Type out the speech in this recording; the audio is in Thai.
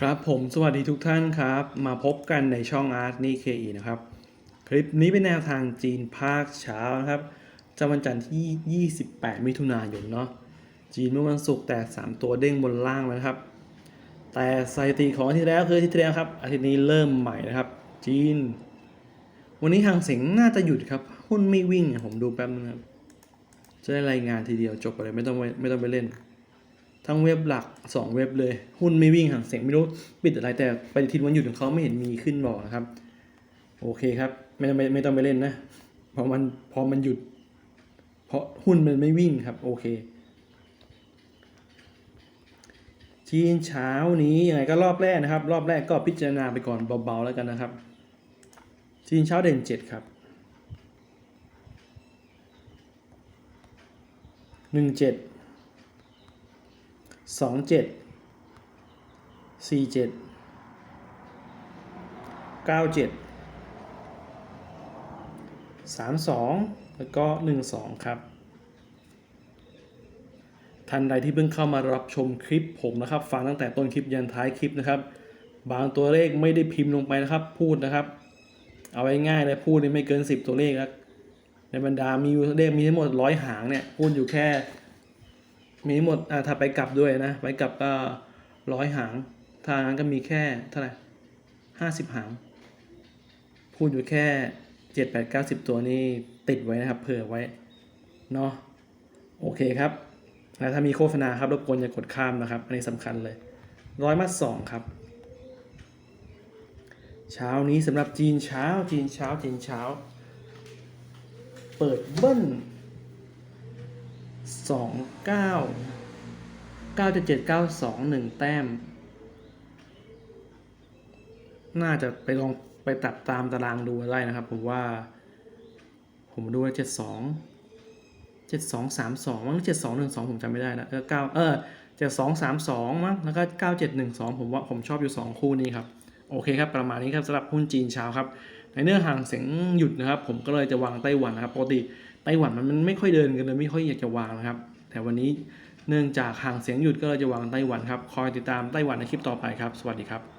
ครับผมสวัสดีทุกท่านครับ มาพบกันในช่องอาร์ตนี่เคอีนะครับ คลิปนี้เป็นแนวทางจีนภาคเช้านะครับจะวันจันทร์ที่ 28 มิถุนายนเนาะจีนเมื่อวันศุกร์แต่ 3 ตัวเด้งบนล่างนะครับ แต่สถิติของอาทิตย์แล้วคืออาทิตย์แล้วครับอาทิตย์นี้เริ่มใหม่นะครับ จีน วันนี้ทางเสียงน่าจะหยุดครับหุ้นไม่วิ่งผมดูแป๊บนึงครับจะได้รายงานทีเดียวจบไปเลยไม่ต้องไม่ต้องไปเล่น ทั้งเว็บหลัก 2 เว็บเลย หุ้นไม่วิ่งห่างเสียงไม่รู้ปิดอะไรแต่ปฏิทินวันหยุดของเขาไม่เห็นมีขึ้นบอกนะครับ โอเคครับ ไม่ไม่ไม่ต้องไปเล่นนะเพราะมันพอมันหยุด เพราะหุ้นมันไม่วิ่งครับ โอเคจีนเช้านี้ยังไงก็รอบแรกนะครับ รอบแรกก็พิจารณาไปก่อนเบาๆแล้วกันนะครับจีนเช้าเด่นเจ็ดครับหนึ่งเจ็ด สองเจ็ดสี่เจ็ดเก้าเจ็ดสามสองแล้วก็หนึ่งสองครับท่านใดที่เพิ่งเข้ามารับชมคลิปผมนะครับ ฟังตั้งแต่ต้นคลิปยันท้ายคลิปนะครับ บางตัวเลขไม่ได้พิมพ์ลงไปนะครับ พูดนะครับ เอาไว้ง่ายเลยพูดนี่ไม่เกิน 10 ตัวเลขครับในบรรดามีเลขมีทั้งหมดร้อยหางเนี่ยพูดอยู่แค่ มีหมดอ่าถ้าไปกลับด้วยนะ ไปกลับก็ร้อยหางถ้างั้นก็มีแค่เท่าไหร่ห้าสิบหาง พูดอยู่แค่เจ็ดแปดเก้าสิบตัวนี่ติดไว้นะครับ เผื่อไว้ เนาะ โอเคครับแล้วถ้ามีโฆษณาครับ รบกวนอย่ากดข้ามนะครับ อันนี้สำคัญเลย ร้อยมัดสองครับ เช้านี้สำหรับจีนเช้า จีนเช้า จีนเช้า เปิดเบิ้ล สองเก้าเก้าจะเจ็ดเก้าสองหนึ่งแต้ม น่าจะไปลองไปตัดตามตารางดูได้นะครับ ผมว่า ผมดูว่าเจ็ดสองเจ็ดสองสามสองมั้งเจ็ดสองหนึ่งสองผมจำไม่ได้นะเออเก้าเออเจ็ดสองสามสองมั้งแล้วก็เก้าเจ็ดหนึ่งสองผมว่าผมชอบอยู่สองคู่นี้ครับโอเคครับประมาณนี้ครับสำหรับหุ้นจีนเช้าครับในเนื้อห่างเสียงหยุดนะครับ ผมก็เลยจะวางไต้หวันนะครับปกติ ไต้หวันมันมันไม่ค่อยเดินกันเลยไม่ค่อยอยากจะวางนะครับ แต่วันนี้เนื่องจากห่างเสียงหยุดก็เลยจะวางไต้หวันครับ คอยติดตามไต้หวันในคลิปต่อไปครับ สวัสดีครับ